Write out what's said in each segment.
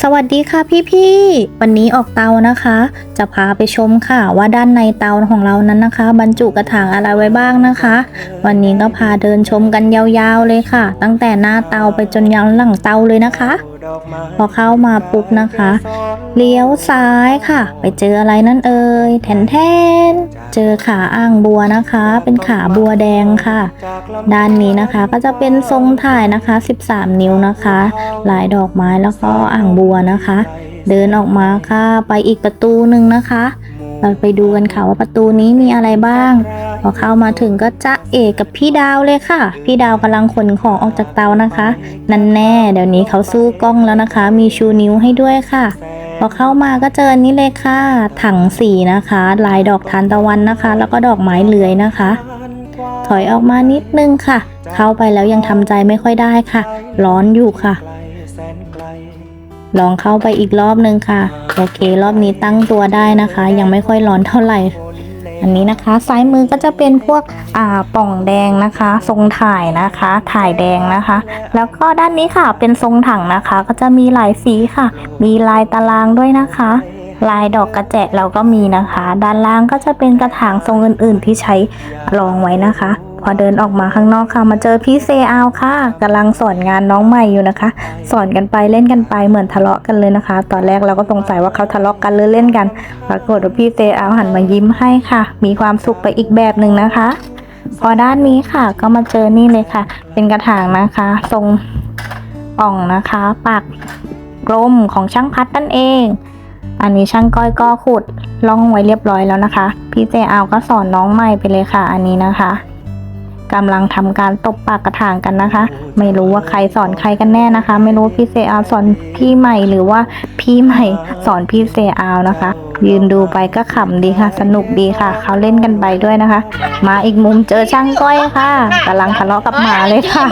สวัสดีค่ะพี่ๆ วันนี้ออกเตานะคะ จะพาไปชมค่ะว่าด้านในเตาของเรานั้นนะคะ บรรจุกระถางอะไรไว้บ้างนะคะ วันนี้ก็พาเดินชมกันยาวๆเลยค่ะ ตั้งแต่หน้าเตาไปจนยันหลังเตาเลยนะคะ พอเข้ามาปุ๊บนะคะ เลี้ยวซ้ายค่ะ ไปเจออะไรนั่นเอ่ยแทนแทนเจอขาอ่างบัวนะคะ เป็นขาบัวแดงค่ะ ด้านนี้นะคะก็จะเป็นทรงถ่ายนะคะ 13 นิ้วนะคะ ลายดอกไม้แล้วก็อ่างบัวนะคะ เดินออกมาค่ะ ไปอีกประตูหนึ่งนะคะ เราไปดูกันค่ะว่าประตูนี้มีอะไรบ้าง พอเข้ามาถึงก็จะเอกกับพี่ดาวเลยค่ะ พี่ดาวกำลังขนของออกจากเตานะคะ นั่นแน่ เดี๋ยวนี้เขาสู้กล้องแล้วนะคะ มีชูนิ้วให้ด้วยค่ะ พอเข้ามาก็เจอนนี้เลยค่ะ ถังสีนะคะ ลายดอกทานตะวันนะคะ แล้วก็ดอกไม้เลื้อยนะคะ ถอยออกมานิดนึงค่ะ เข้าไปแล้วยังทำใจไม่ค่อยได้ค่ะ ร้อนอยู่ค่ะ ลองเข้าไปอีกรอบนึงค่ะ โอเค รอบนี้ตั้งตัวได้นะคะ ยังไม่ค่อยร้อนเท่าไหร่ อันนี้นะคะ ซ้ายมือก็จะเป็นพวกอ่าป่องแดงนะคะ ทรงถ่ายนะคะ ถ่ายแดงนะคะ แล้วก็ด้านนี้ค่ะเป็นทรงถังนะคะ ก็จะมีหลายสีค่ะ มีลายตารางด้วยนะคะ ลายดอกกระแจเราก็มีนะคะ ด้านล่างก็จะเป็นกระถางทรงอื่น ๆ ที่ใช้รองไว้นะคะ พอเดินออกมาข้างนอกค่ะ มาเจอพี่เซอาค่ะกำลังสอนงานน้องใหม่อยู่นะคะ สอนกันไปเล่นกันไปเหมือนทะเลาะกันเลยนะคะ ตอนแรกเราก็สงสัยว่าเขาทะเลาะกันหรือเล่นกันปรากฏว่าพี่เซอาหันมายิ้มให้ค่ะ มีความสุขไปอีกแบบหนึ่งนะคะ พอด้านนี้ค่ะก็มาเจอนี่เลยค่ะ เป็นกระถางนะคะ ทรงอ่องนะคะปากกลมของช่างพัดนั่นเอง อันนี้ช่างก้อยก็ขุดล่องไว้เรียบร้อยแล้วนะคะ พี่เจอาก็สอนน้องใหม่ไปเลยค่ะ อันนี้นะคะ กำลังทำการตบปากกระถางกันนะคะ ไม่รู้ว่าใครสอนใครกันแน่นะคะ ไม่รู้พี่เซอาวสอนพี่ใหม่หรือว่าพี่ใหม่สอนพี่เซอาวนะคะ ยืนดูไปก็ขำดีค่ะ สนุกดีค่ะ เขาเล่นกันไปด้วยนะคะ มาอีกมุมเจอช่างก้อยค่ะกำลังทะเลาะกับหมาเลยค่ะ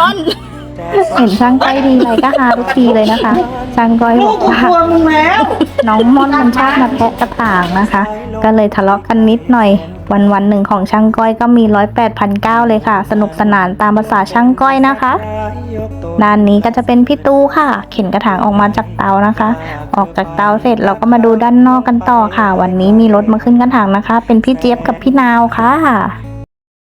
เห็นช่างก้อยดีอะไรก็ฮาทุกทีเลยนะคะ ช่างก้อยบอกว่าตัวมึงแล้วน้องม่อนมันชอบมาแทะกระถางนะคะ ก็เลยทะเลาะกันนิดหน่อย วันวันๆหนึ่งของช่างก้อยก็มีร้อยแปดพันเก้าเลยค่ะ สนุกสนานตามภาษาช่างก้อยนะคะด้านนี้ก็จะเป็นพี่ตู้ค่ะ เข็นกระถางออกมาจากเตานะคะ ออกจากเตาเสร็จเราก็มาดูด้านนอกกันต่อค่ะ วันนี้มีรถมาขึ้นกระถางนะคะ เป็นพี่เจี๊ยบกับพี่นาวค่ะ